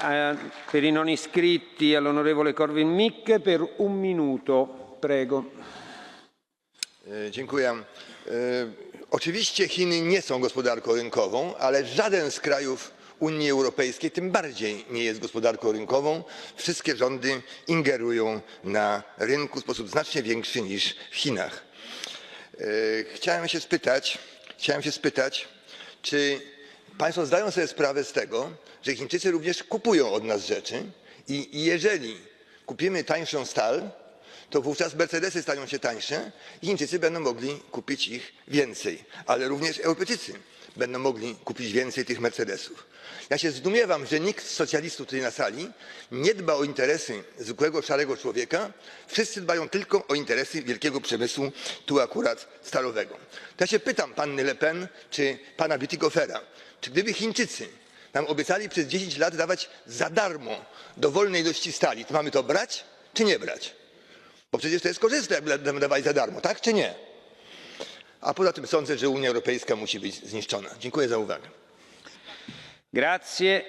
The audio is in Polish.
Eh, per i non iscritti all'onorevole Corvin per un minuto. Prego. E, Dziękuję. E, Oczywiście Chiny nie są gospodarką rynkową, ale żaden z krajów Unii Europejskiej tym bardziej nie jest gospodarką rynkową. Wszystkie rządy ingerują na rynku w sposób znacznie większy niż w Chinach. Chciałem się spytać, chciałem się spytać, czy Państwo zdają sobie sprawę z tego, że Chińczycy również kupują od nas rzeczy i jeżeli kupimy tańszą stal, to wówczas Mercedesy staną się tańsze i Chińczycy będą mogli kupić ich więcej, ale również Europejczycy będą mogli kupić więcej tych Mercedesów. Ja się zdumiewam, że nikt z socjalistów tutaj na sali nie dba o interesy zwykłego szarego człowieka. Wszyscy dbają tylko o interesy wielkiego przemysłu, tu akurat stalowego. To ja się pytam panny Le Pen czy pana Bütikoffera, czy gdyby Chińczycy nam obiecali przez 10 lat dawać za darmo dowolnej ilości stali, to mamy to brać czy nie brać? Bo przecież to jest korzystne, jakby nam dawali za darmo, tak czy nie? A poza tym sądzę, że Unia Europejska musi być zniszczona. Dziękuję za uwagę. Grazie.